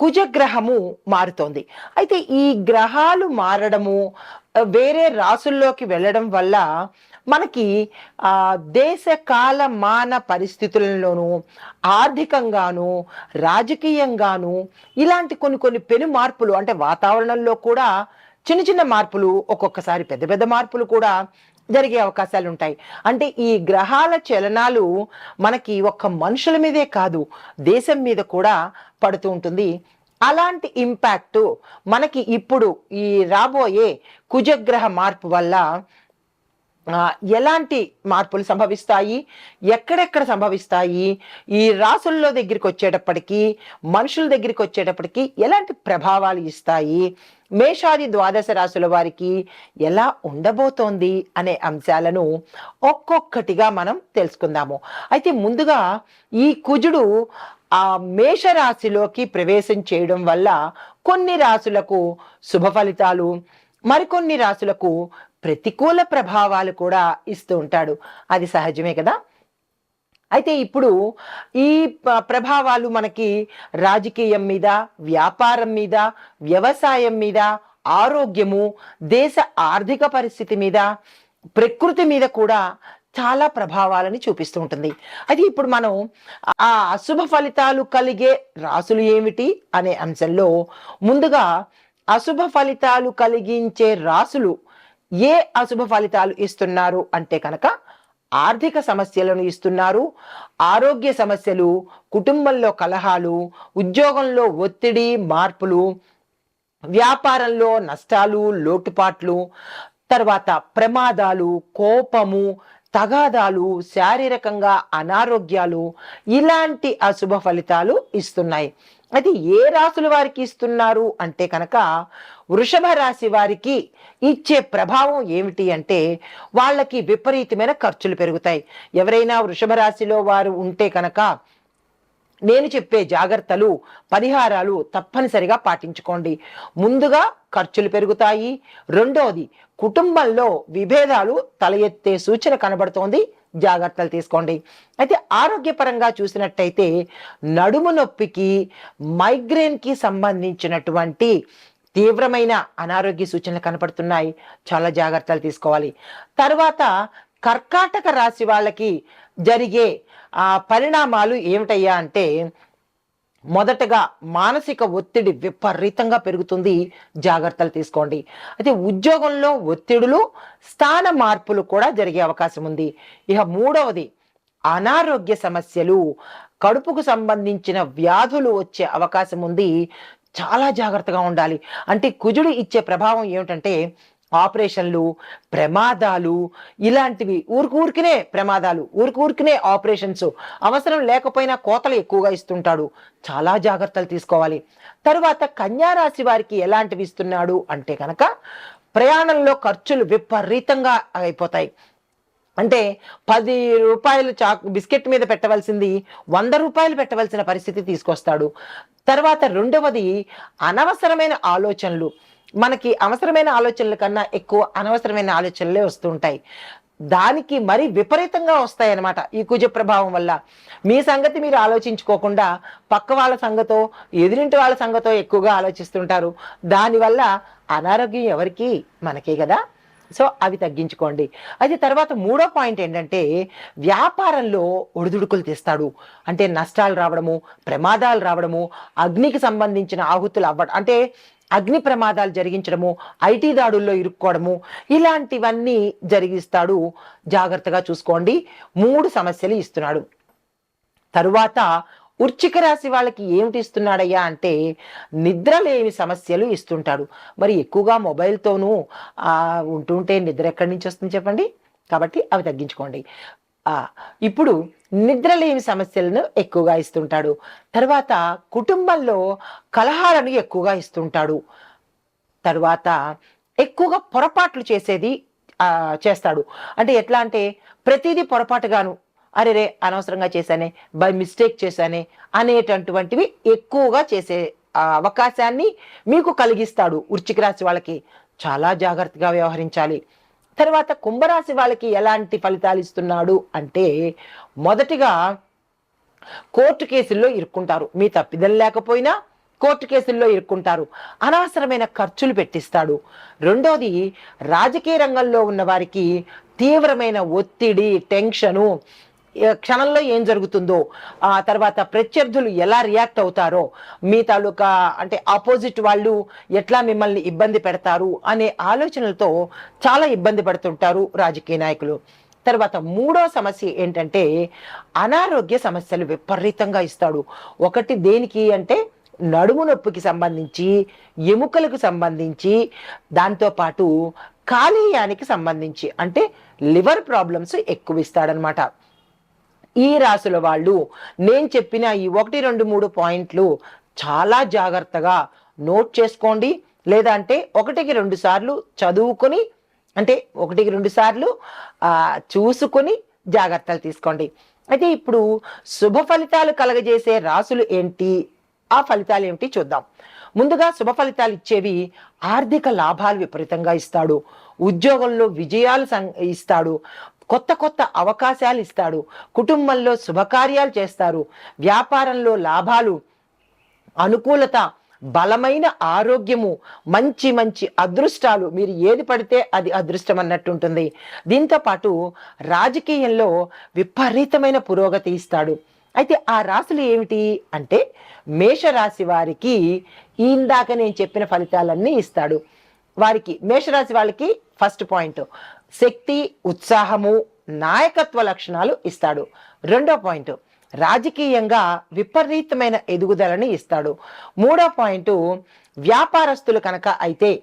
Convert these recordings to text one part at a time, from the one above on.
కుజగ్రహము మారుతోంది. అయితే ఈ గ్రహాలు మారడము వేరే రాసుల్లోకి వెళ్ళడం వల్ల మనకి దేశ కాల మాన పరిస్థితులలోనూ ఆర్థికంగాను రాజకీయంగాను ఇలాంటి కొన్ని కొన్ని పెను మార్పులు అంటే వాతావరణంలో కూడా చిన్న చిన్న మార్పులు ఒక్కొక్కసారి పెద్ద పెద్ద మార్పులు కూడా జరిగే అవకాశాలు ఉంటాయి అంటే ఈ గ్రహాల చలనాలు మనకి ఒక్క మనుషుల మీదే కాదు దేశం మీద కూడా పడుతూ ఉంటుంది. అలాంటి ఇంపాక్ట్ మనకి ఇప్పుడు ఈ రాబోయే కుజగ్రహ మార్పు వల్ల ఎలాంటి మార్పులు సంభవిస్తాయి? ఎక్కడెక్కడ సంభవిస్తాయి? ఈ రాసుల్లో దగ్గరికి వచ్చేటప్పటికి మనుషుల దగ్గరికి వచ్చేటప్పటికి ఎలాంటి ప్రభావాలు ఇస్తాయి? మేషాది ద్వాదశ రాసుల వారికి ఎలా ఉండబోతోంది అనే అంశాలను ఒక్కొక్కటిగా మనం తెలుసుకుందాము. అయితే ముందుగా ఈ కుజుడు ఆ మేషరాశిలోకి ప్రవేశం చేయడం వల్ల కొన్ని రాసులకు శుభ ఫలితాలు మరికొన్ని రాసులకు ప్రతికూల ప్రభావాలు కూడా ఇస్తూ ఉంటాడు. అది సహజమే కదా? అయితే ఇప్పుడు ఈ ప్రభావాలు మనకి రాజకీయం మీద వ్యాపారం మీద వ్యవసాయం మీద ఆరోగ్యము దేశ ఆర్థిక పరిస్థితి మీద ప్రకృతి మీద కూడా చాలా ప్రభావాలని చూపిస్తూ ఉంటుంది. అది ఇప్పుడు మనం ఆ అశుభ ఫలితాలు కలిగే రాసులు ఏమిటి అనే అంశంలో ముందుగా అశుభ ఫలితాలు కలిగించే రాసులు ఏ అశుభ ఫలితాలు ఇస్తున్నారు అంటే కనుక ఆర్థిక సమస్యలను ఇస్తున్నారు ఆరోగ్య సమస్యలు కుటుంబంలో కలహాలు ఉద్యోగంలో ఒత్తిడి మార్పులు వ్యాపారంలో నష్టాలు లోటుపాట్లు తర్వాత ప్రమాదాలు కోపము తగాదాలు శారీరకంగా అనారోగ్యాలు ఇలాంటి అశుభ ఫలితాలు ఇస్తున్నాయి. అది ఏ రాసుల వారికి ఇస్తున్నారు అంటే కనుక వృషభ రాశి వారికి ఇచ్చే ప్రభావం ఏమిటి అంటే వాళ్ళకి విపరీతమైన ఖర్చులు పెరుగుతాయి. ఎవరైనా వృషభ రాశిలో వారు ఉంటే కనుక నేను చెప్పే జాగ్రత్తలు పరిహారాలు తప్పనిసరిగా పాటించుకోండి. ముందుగా ఖర్చులు పెరుగుతాయి. రెండోది కుటుంబంలో విభేదాలు తల ఎత్తే సూచన కనబడుతోంది. జాగ్రత్తలు తీసుకోండి. అయితే ఆరోగ్యపరంగా చూసినట్టయితే నడుము నొప్పికి మైగ్రేన్కి సంబంధించినటువంటి తీవ్రమైన అనారోగ్య సూచనలు కనపడుతున్నాయి. చాలా జాగ్రత్తలు తీసుకోవాలి. తర్వాత కర్కాటక రాశి వాళ్ళకి జరిగే ఆ పరిణామాలు ఏమిటయ్యా అంటే మొదటగా మానసిక ఒత్తిడి విపరీతంగా పెరుగుతుంది. జాగ్రత్తలు తీసుకోండి. అయితే ఉద్యోగంలో ఒత్తిడులు స్థాన మార్పులు కూడా జరిగే అవకాశం ఉంది. ఇక మూడవది అనారోగ్య సమస్యలు. కడుపుకు సంబంధించిన వ్యాధులు వచ్చే అవకాశం ఉంది. చాలా జాగ్రత్తగా ఉండాలి. అంటే కుజుడు ఇచ్చే ప్రభావం ఏమిటంటే ఆపరేషన్లు ప్రమాదాలు ఇలాంటివి ఊరికూరికినే ప్రమాదాలు ఊరికూరికినే ఆపరేషన్స్ అవసరం లేకపోయినా కోతలు ఎక్కువగా ఇస్తుంటాడు. చాలా జాగ్రత్తలు తీసుకోవాలి. తరువాత కన్యా రాశి వారికి ఎలాంటివి ఇస్తున్నాడు అంటే కనుక ప్రయాణంలో ఖర్చులు విపరీతంగా అయిపోతాయి. అంటే పది రూపాయలు చాక్ బిస్కెట్ మీద పెట్టవలసింది వంద రూపాయలు పెట్టవలసిన పరిస్థితి తీసుకొస్తాడు. తర్వాత రెండవది అనవసరమైన ఆలోచనలు. మనకి అవసరమైన ఆలోచనల కన్నా ఎక్కువ అనవసరమైన ఆలోచనలే వస్తుంటాయి. దానికి మరి విపరీతంగా వస్తాయి ఈ కుజ ప్రభావం వల్ల. మీ సంగతి మీరు ఆలోచించుకోకుండా పక్క వాళ్ళ సంగతో ఎదురింటి వాళ్ళ సంగతో ఎక్కువగా ఆలోచిస్తుంటారు. దానివల్ల అనారోగ్యం ఎవరికి మనకే కదా. సో అవి తగ్గించుకోండి. అయితే తర్వాత మూడో పాయింట్ ఏంటంటే వ్యాపారంలో ఒడిదుడుకులు తెస్తాడు. అంటే నష్టాలు రావడము ప్రమాదాలు రావడము అగ్నికి సంబంధించిన ఆహుతులు అవ్వడం అంటే అగ్ని ప్రమాదాలు జరిగించడము ఐటీ దాడుల్లో ఇరుక్కోవడము ఇలాంటివన్నీ జరిగిస్తాడు. జాగ్రత్తగా చూసుకోండి. మూడు సమస్యలు ఇస్తున్నాడు. తరువాత వృచ్చిక రాశి వాళ్ళకి ఏమిటి ఇస్తున్నాడయ్యా అంటే నిద్ర లేని సమస్యలు ఇస్తుంటాడు. మరి ఎక్కువగా మొబైల్తోనూ ఉంటుంటే నిద్ర ఎక్కడి నుంచి వస్తుంది చెప్పండి? కాబట్టి అవి తగ్గించుకోండి. ఇప్పుడు నిద్ర లేని సమస్యలను ఎక్కువగా ఇస్తుంటాడు. తర్వాత కుటుంబంలో కలహాలను ఎక్కువగా ఇస్తుంటాడు. తర్వాత ఎక్కువగా పొరపాట్లు చేసేది చేస్తాడు. అంటే ఎట్లా అంటే ప్రతిదీ పొరపాటుగాను అరే రే అనవసరంగా చేశానే బై మిస్టేక్ చేశానే అనేటటువంటివి ఎక్కువగా చేసే అవకాశాన్ని మీకు కలిగిస్తాడు వృచ్చిక రాశి వాళ్ళకి. చాలా జాగ్రత్తగా వ్యవహరించాలి. తర్వాత కుంభరాశి వాళ్ళకి ఎలాంటి ఫలితాలు ఇస్తున్నాడు అంటే మొదటిగా కోర్టు కేసుల్లో ఇరుక్కుంటారు. మీ తప్పిదం లేకపోయినా కోర్టు కేసుల్లో ఇరుక్కుంటారు. అనవసరమైన ఖర్చులు పెట్టిస్తాడు. రెండోది రాజకీయ రంగంలో ఉన్న వారికి తీవ్రమైన ఒత్తిడి టెన్షను క్షణంలో ఏం జరుగుతుందో ఆ తర్వాత ప్రత్యర్థులు ఎలా రియాక్ట్ అవుతారో మీ తాలూకా అంటే ఆపోజిట్ వాళ్ళు ఎట్లా మిమ్మల్ని ఇబ్బంది పెడతారు అనే ఆలోచనలతో చాలా ఇబ్బంది పడుతుంటారు రాజకీయ నాయకులు. తర్వాత మూడో సమస్య ఏంటంటే అనారోగ్య సమస్యలు విపరీతంగా ఇస్తాడు. ఒకటి దేనికి అంటే నడుము నొప్పికి సంబంధించి ఎముకలకు సంబంధించి దాంతోపాటు కాలేయానికి సంబంధించి అంటే లివర్ ప్రాబ్లమ్స్ ఎక్కువ ఇస్తాడనమాట. ఈ రాసుల వాళ్ళు నేను చెప్పిన ఈ ఒకటి రెండు మూడు పాయింట్లు చాలా జాగ్రత్తగా నోట్ చేసుకోండి. లేదా అంటే ఒకటికి రెండు సార్లు చదువుకొని అంటే ఒకటికి రెండు సార్లు చూసుకొని జాగ్రత్తలు తీసుకోండి. అయితే ఇప్పుడు శుభ ఫలితాలు కలగజేసే రాసులు ఏంటి? ఆ ఫలితాలు ఏమిటి చూద్దాం. ముందుగా శుభ ఫలితాలు ఇచ్చేవి ఆర్థిక లాభాలు విపరీతంగా ఇస్తాడు. ఉద్యోగంలో విజయాలు సం- ఇస్తాడు. కొత్త కొత్త అవకాశాలు ఇస్తాడు. కుటుంబంలో శుభకార్యాలు చేస్తారు. వ్యాపారంలో లాభాలు అనుకూలత బలమైన ఆరోగ్యము మంచి మంచి అదృష్టాలు. మీరు ఏది పడితే అది అదృష్టం అన్నట్టు ఉంటుంది. దీంతో పాటు రాజకీయంలో విపరీతమైన పురోగతి ఇస్తాడు. అయితే ఆ రాశులు ఏమిటి అంటే మేషరాశి వారికి ఇందాక నేను చెప్పిన ఫలితాలన్నీ ఇస్తాడు. వారికి మేషరాశి వాళ్ళకి ఫస్ట్ పాయింట్ శక్తి ఉత్సాహము నాయకత్వ లక్షణాలు ఇస్తాడు. రెండో పాయింట్ రాజకీయంగా విపరీతమైన ఎదుగుదలని ఇస్తాడు. మూడో పాయింట్ వ్యాపారస్తులు కనుక అయితే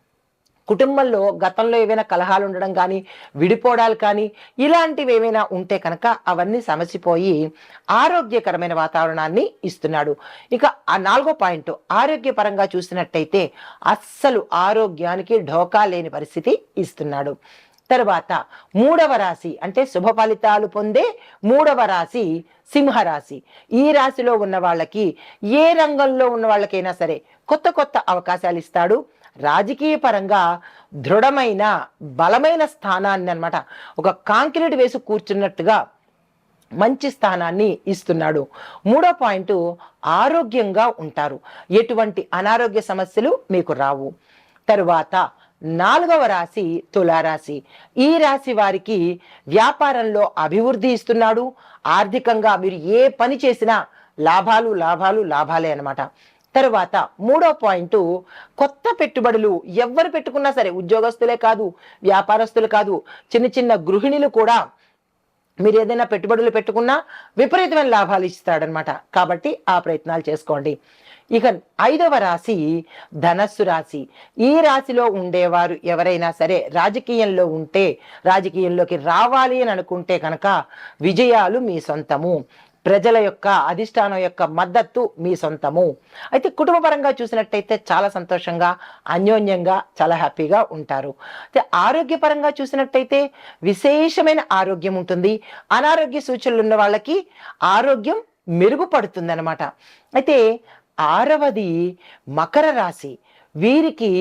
కుటుంబంలో గతంలో ఏవైనా కలహాలు ఉండడం కానీ విడిపోవడాలు కానీ ఇలాంటివి ఏమైనా ఉంటే కనుక అవన్నీ సమసిపోయి ఆరోగ్యకరమైన వాతావరణాన్ని ఇస్తున్నాడు. ఇక ఆ నాలుగో పాయింట్ ఆరోగ్యపరంగా చూసినట్టయితే అస్సలు ఆరోగ్యానికి ఢోకా లేని పరిస్థితి ఇస్తున్నాడు. తర్వాత మూడవ రాశి అంటే శుభ ఫలితాలు పొందే మూడవ రాశి సింహరాశి. ఈ రాశిలో ఉన్న వాళ్ళకి ఏ రంగంలో ఉన్న వాళ్ళకైనా సరే కొత్త కొత్త అవకాశాలు ఇస్తాడు. రాజకీయ పరంగా దృఢమైన బలమైన స్థానాన్ని అన్నమాట ఒక కాంక్రీట్ వేసి కూర్చున్నట్టుగా మంచి స్థానాన్ని ఇస్తున్నాడు. మూడో పాయింట్ ఆరోగ్యంగా ఉంటారు. ఎటువంటి అనారోగ్య సమస్యలు మీకు రావు. తరువాత నాలుగవ రాశి తులారాశి. ఈ రాశి వారికి వ్యాపారంలో అభివృద్ధి ఇస్తున్నాడు. ఆర్థికంగా మీరు ఏ పని చేసినా లాభాలు లాభాలు లాభాలే అనమాట తరువాత మూడో పాయింట్ కొత్త పెట్టుబడులు ఎవరు పెట్టుకున్నా సరే ఉద్యోగస్తులే కాదు వ్యాపారస్తులు కాదు చిన్న చిన్న గృహిణులు కూడా మీరు ఏదైనా పెట్టుబడులు పెట్టుకున్నా విపరీతమైన లాభాలు ఇస్తాడనమాట కాబట్టి ఆ ప్రయత్నాలు చేసుకోండి. ఇక ఐదవ రాశి ధనస్సు రాశి. ఈ రాశిలో ఉండేవారు ఎవరైనా సరే రాజకీయంలో ఉంటే రాజకీయంలోకి రావాలి అని అనుకుంటే కనుక విజయాలు మీ సొంతము. ప్రజల యొక్క అధిష్టానం యొక్క మద్దతు మీ సొంతము. అయితే కుటుంబపరంగా చూసినట్టయితే చాలా సంతోషంగా అన్యోన్యంగా చాలా హ్యాపీగా ఉంటారు. అయితే ఆరోగ్యపరంగా చూసినట్టయితే విశేషమైన ఆరోగ్యం ఉంటుంది. అనారోగ్య సూచనలు ఉన్న వాళ్ళకి ఆరోగ్యం మెరుగుపడుతుంది అనమాట అయితే ఆరవది మకర రాశి. వీరికి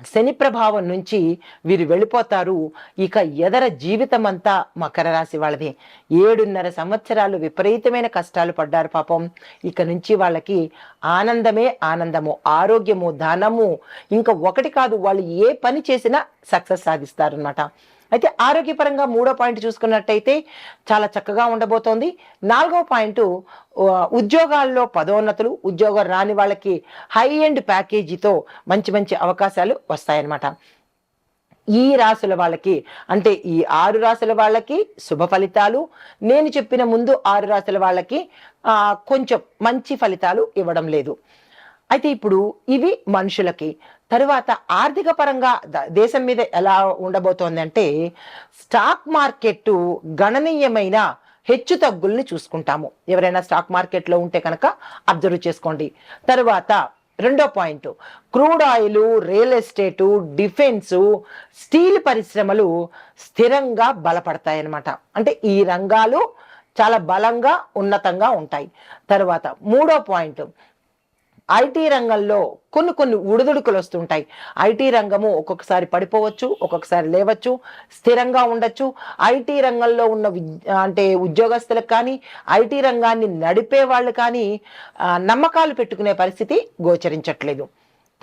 శని ప్రభావం నుంచి వీరు వెళ్ళిపోతారు. ఇక ఎదర జీవితం అంతా మకర రాశి వాళ్ళది. ఏడున్నర సంవత్సరాలు విపరీతమైన కష్టాలు పడ్డారు పాపం. ఇక నుంచి వాళ్ళకి ఆనందమే ఆనందము ఆరోగ్యము ధనము ఇంకా ఒకటి కాదు వాళ్ళు ఏ పని చేసినా సక్సెస్ సాధిస్తారనమాట అయితే ఆరోగ్యపరంగా మూడో పాయింట్ చూసుకున్నట్టయితే చాలా చక్కగా ఉండబోతోంది. నాలుగో పాయింట్ ఉద్యోగాల్లో పదోన్నతులు ఉద్యోగం రాని వాళ్ళకి హై ఎండ్ ప్యాకేజీతో మంచి మంచి అవకాశాలు వస్తాయన్నమాట. ఈ రాసుల వాళ్ళకి అంటే ఈ ఆరు రాసుల వాళ్ళకి శుభ ఫలితాలు నేను చెప్పిన ముందు ఆరు రాసుల వాళ్ళకి కొంచెం మంచి ఫలితాలు ఇవ్వడం లేదు. అయితే ఇప్పుడు ఇవి మనుషులకి తరువాత ఆర్థిక పరంగా ద- దేశం మీద ఎలా ఉండబోతోంది అంటే స్టాక్ మార్కెట్ గణనీయమైన హెచ్చు తగ్గుల్ని చూసుకుంటాము. ఎవరైనా స్టాక్ మార్కెట్లో ఉంటే కనుక అబ్జర్వ్ చేసుకోండి. తరువాత రెండో point crude oil real estate defence steel పరిశ్రమలు స్థిరంగా బలపడతాయి అంటే ఈ రంగాలు చాలా బలంగా ఉన్నతంగా ఉంటాయి. తర్వాత మూడో పాయింట్ ఐటీ రంగంలో కొన్ని కొన్ని ఉడుదుడుకులు వస్తుంటాయి. ఐటీ రంగము ఒక్కొక్కసారి పడిపోవచ్చు ఒక్కొక్కసారి లేవచ్చు స్థిరంగా ఉండొచ్చు. ఐటీ రంగంలో ఉన్న అంటే ఉద్యోగస్తులకు కానీ ఐటీ రంగాన్ని నడిపే వాళ్ళు కానీ నమ్మకాలు పెట్టుకునే పరిస్థితి గోచరించట్లేదు.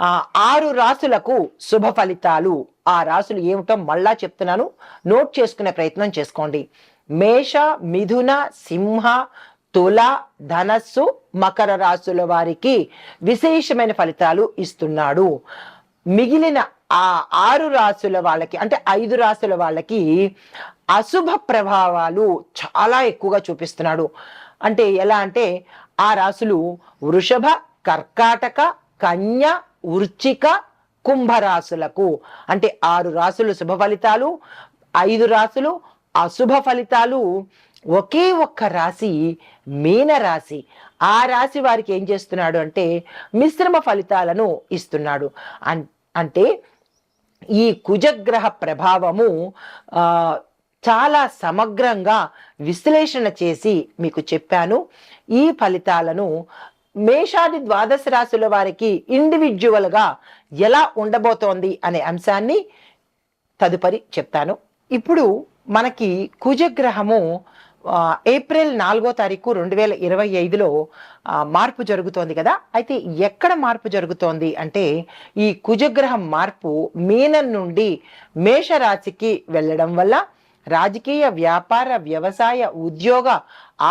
ఆ ఆరు రాసులకు శుభ ఫలితాలు. ఆ రాసులు ఏమిటో మళ్ళా చెప్తున్నాను. నోట్ చేసుకునే ప్రయత్నం చేసుకోండి. మేష మిథున సింహ తుల ధనస్సు మకర రాసుల వారికి విశేషమైన ఫలితాలు ఇస్తున్నాడు. మిగిలిన ఆ ఆరు రాసుల వాళ్ళకి అంటే ఐదు రాసుల వాళ్ళకి అశుభ ప్రభావాలు చాలా ఎక్కువగా చూపిస్తున్నాడు. అంటే ఎలా అంటే ఆ రాసులు వృషభ కర్కాటక కన్య వృచ్చిక కుంభరాశులకు. అంటే ఆరు రాసులు శుభ ఫలితాలు ఐదు రాసులు అశుభ ఫలితాలు. ఒకే ఒక్క రాశి మీనరాశి ఆ రాశి వారికి ఏం చేస్తున్నాడు అంటే మిశ్రమ ఫలితాలను ఇస్తున్నాడు. అన్- అంటే ఈ కుజగ్రహ ప్రభావము చాలా సమగ్రంగా విశ్లేషణ చేసి మీకు చెప్పాను. ఈ ఫలితాలను మేషాది ద్వాదశ రాశుల వారికి ఇండివిజువల్గా ఎలా ఉండబోతోంది అనే అంశాన్ని తదుపరి చెప్తాను. ఇప్పుడు మనకి కుజగ్రహము ఏప్రిల్ నాలుగో తారీఖు రెండు వేల ఇరవై ఐదులో మార్పు జరుగుతోంది కదా. అయితే ఎక్కడ మార్పు జరుగుతోంది అంటే ఈ కుజగ్రహం మార్పు మీనం నుండి మేషరాశికి వెళ్ళడం వల్ల రాజకీయ వ్యాపార వ్యవసాయ ఉద్యోగ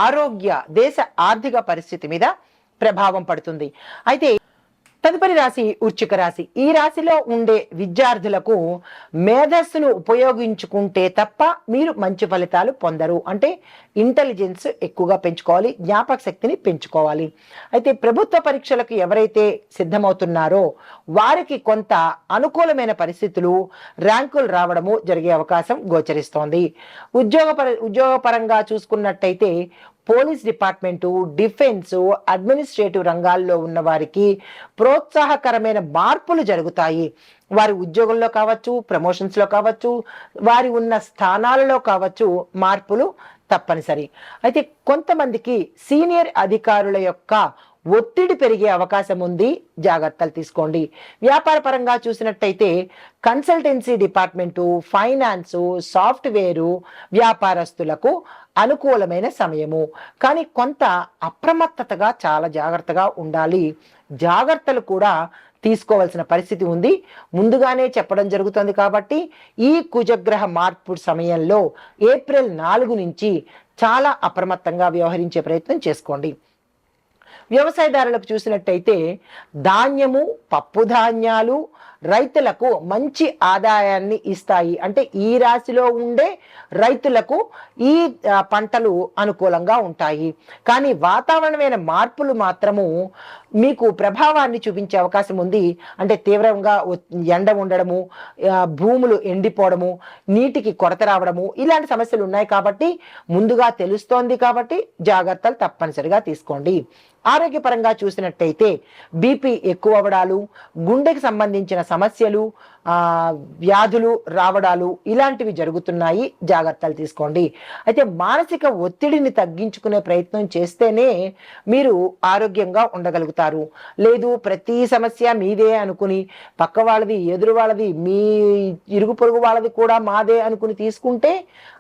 ఆరోగ్య దేశ ఆర్థిక పరిస్థితి మీద ప్రభావం పడుతుంది. అయితే తదుపరి రాశి ఉచ్చిక రాశి. ఈ రాశిలో ఉండే విద్యార్థులకు మేధస్సును ఉపయోగించుకుంటే తప్ప మీరు మంచి ఫలితాలు పొందరు. అంటే ఇంటెలిజెన్స్ ఎక్కువగా పెంచుకోవాలి జ్ఞాపక శక్తిని పెంచుకోవాలి. అయితే ప్రభుత్వ పరీక్షలకు ఎవరైతే సిద్ధమవుతున్నారో వారికి కొంత అనుకూలమైన పరిస్థితులు ర్యాంకులు రావడము జరిగే అవకాశం గోచరిస్తోంది. ఉద్యోగపర ఉద్యోగపరంగా చూసుకున్నట్టయితే పోలీస్ డిపార్ట్మెంటు డిఫెన్స్ అడ్మినిస్ట్రేటివ్ రంగాల్లో ఉన్న వారికి ప్రోత్సాహకరమైన మార్పులు జరుగుతాయి. వారి ఉద్యోగంలో కావచ్చు ప్రమోషన్స్లో కావచ్చు వారి ఉన్న స్థానాలలో కావచ్చు మార్పులు తప్పనిసరి. అయితే కొంతమందికి సీనియర్ అధికారుల యొక్క ఒత్తిడి పెరిగే అవకాశం ఉంది. జాగ్రత్తలు తీసుకోండి. వ్యాపార పరంగా చూసినట్టయితే కన్సల్టెన్సీ డిపార్ట్మెంటు ఫైనాన్సు సాఫ్ట్వేరు వ్యాపారస్తులకు అనుకూలమైన సమయము. కానీ కొంత అప్రమత్తతగా చాలా జాగ్రత్తగా ఉండాలి. జాగ్రత్తలు కూడా తీసుకోవాల్సిన పరిస్థితి ఉంది. ముందుగానే చెప్పడం జరుగుతుంది కాబట్టి ఈ కుజగ్రహ మార్పు సమయంలో ఏప్రిల్ నాలుగు నుంచి చాలా అప్రమత్తంగా వ్యవహరించే ప్రయత్నం చేసుకోండి. వ్యవసాయదారులకు చూసినట్టయితే ధాన్యము పప్పు ధాన్యాలు రైతులకు మంచి ఆదాయాన్ని ఇస్తాయి. అంటే ఈ రాశిలో ఉండే రైతులకు ఈ పంటలు అనుకూలంగా ఉంటాయి. కానీ వాతావరణమైన మార్పులు మాత్రము మీకు ప్రభావాన్ని చూపించే అవకాశం ఉంది. అంటే తీవ్రంగా ఎండ ఉండడము భూములు ఎండిపోవడము నీటికి కొరత రావడము ఇలాంటి సమస్యలు ఉన్నాయి కాబట్టి ముందుగా తెలుస్తోంది కాబట్టి జాగ్రత్తలు తప్పనిసరిగా తీసుకోండి. ఆరోగ్యపరంగా చూసినట్టయితే బీపీ ఎక్కువ అవడాలు గుండెకి సంబంధించిన సమస్యలు వ్యాధులు రావడాలు ఇలాంటివి జరుగుతున్నాయి. జాగ్రత్తలు తీసుకోండి. అయితే మానసిక ఒత్తిడిని తగ్గించుకునే ప్రయత్నం చేస్తేనే మీరు ఆరోగ్యంగా ఉండగలుగుతారు. లేదు ప్రతి సమస్య మీదే అనుకుని పక్క వాళ్ళది ఎదురు వాళ్ళది మీ ఇరుగు పొరుగు వాళ్ళది కూడా మాదే అనుకుని తీసుకుంటే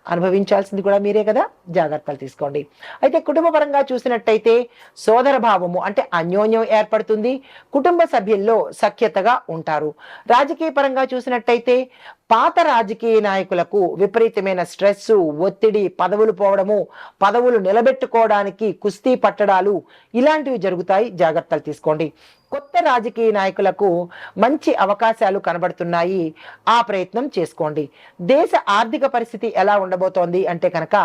అనుభవించాల్సింది కూడా మీరే కదా? జాగ్రత్తలు తీసుకోండి. అయితే కుటుంబ పరంగా చూసినట్టయితే సోదర భావము అంటే అన్యోన్యం ఏర్పడుతుంది. కుటుంబ సభ్యుల్లో సఖ్యతగా ఉంటారు. రాజకీయ పరంగా చూసినట్టయితే పాత రాజకీయ నాయకులకు విపరీతమైన స్ట్రెస్ ఒత్తిడి పదవులు పోవడము పదవులు నిలబెట్టుకోవడానికి కుస్తీ పట్టడాలు ఇలాంటివి జరుగుతాయి. జాగ్రత్తలు తీసుకోండి. కొత్త రాజకీయ నాయకులకు మంచి అవకాశాలు కనబడుతున్నాయి. ఆ ప్రయత్నం చేసుకోండి. దేశ ఆర్థిక పరిస్థితి ఎలా ఉండబోతోంది అంటే కనుక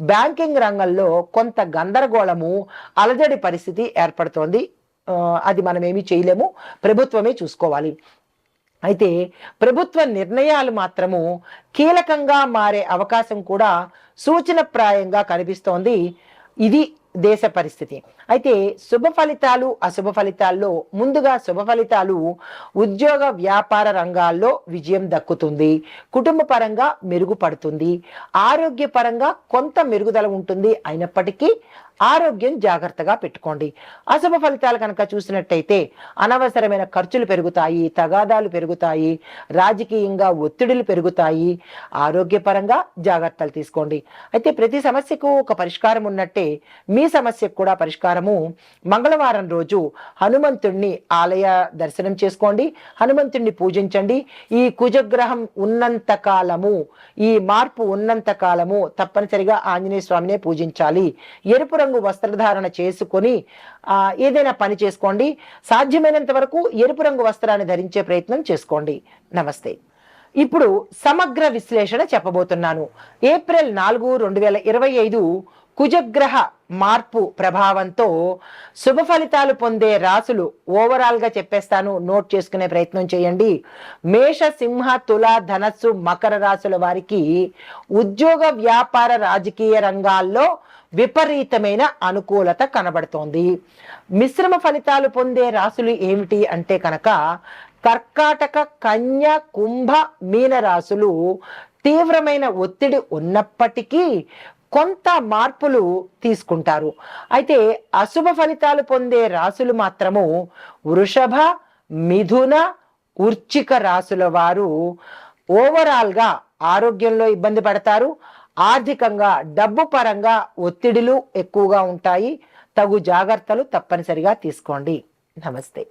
బ్యాంకింగ్ రంగంలో కొంత గందరగోళము అలజడి పరిస్థితి ఏర్పడుతోంది. అది మనం ఏమీ చేయలేము. ప్రభుత్వమే చూసుకోవాలి. అయితే ప్రభుత్వ నిర్ణయాలు మాత్రము కీలకంగా మారే అవకాశం కూడా సూచనప్రాయంగా కనిపిస్తోంది. ఇది దేశ పరిస్థితి. అయితే శుభ ఫలితాలు అశుభ ఫలితాల్లో ముందుగా శుభ ఫలితాలు ఉద్యోగ వ్యాపార రంగాల్లో విజయం దక్కుతుంది. కుటుంబ పరంగా మెరుగుపడుతుంది. ఆరోగ్యపరంగా కొంత మెరుగుదల ఉంటుంది అయినప్పటికీ ఆరోగ్యం జాగ్రత్తగా పెట్టుకోండి. అశుభ ఫలితాలు కనుక చూసినట్టయితే అనవసరమైన ఖర్చులు పెరుగుతాయి తగాదాలు పెరుగుతాయి రాజకీయంగా ఒత్తిడులు పెరుగుతాయి. ఆరోగ్యపరంగా జాగ్రత్తలు తీసుకోండి. అయితే ప్రతి సమస్యకు ఒక పరిష్కారం ఉన్నట్టే మీ సమస్యకు కూడా పరిష్కారము. మంగళవారం రోజు హనుమంతుణ్ణి ఆలయ దర్శనం చేసుకోండి హనుమంతుణ్ణి పూజించండి. ఈ కుజగ్రహం ఉన్నంత కాలము ఈ మార్పు ఉన్నంత కాలము తప్పనిసరిగా ఆంజనేయ స్వామినే పూజించాలి. ఎరుపు రంగు వస్త్రధారణ చేసుకొని ఆ, ఏదైనా పని చేసుకోండి. సాధ్యమైనంత వరకు ఎరుపు రంగు వస్త్రాన్ని ధరించే ప్రయత్నం చేసుకోండి. నమస్తే. ఇప్పుడు సమగ్ర విశ్లేషణ చెప్పబోతున్నాను. ఏప్రిల్ నాలుగు రెండు వేల ఇరవై ఐదు కుజగ్రహ మార్పు ప్రభావంతో శుభ ఫలితాలు పొందే రాసులు ఓవరాల్గా చెప్పేస్తాను. నోట్ చేసుకునే ప్రయత్నం చేయండి. మేష సింహ తుల ధనస్సు మకర రాసుల వారికి ఉద్యోగ వ్యాపార రాజకీయ రంగాల్లో విపరీతమైన అనుకూలత కనబడుతోంది. మిశ్రమ ఫలితాలు పొందే రాసులు ఏమిటి అంటే కనుక కర్కాటక కన్య కుంభ మీన రాసులు తీవ్రమైన ఒత్తిడి ఉన్నప్పటికీ కొంత మార్పులు తీసుకుంటారు. అయితే అశుభ ఫలితాలు పొందే రాసులు మాత్రము వృషభ మిథున ఉర్చిక రాసుల వారు ఓవరాల్గా ఆరోగ్యంలో ఇబ్బంది పడతారు. ఆర్థికంగా డబ్బు పరంగా ఒత్తిడిలు ఎక్కువగా ఉంటాయి. తగు జాగ్రత్తలు తప్పనిసరిగా తీసుకోండి. నమస్తే.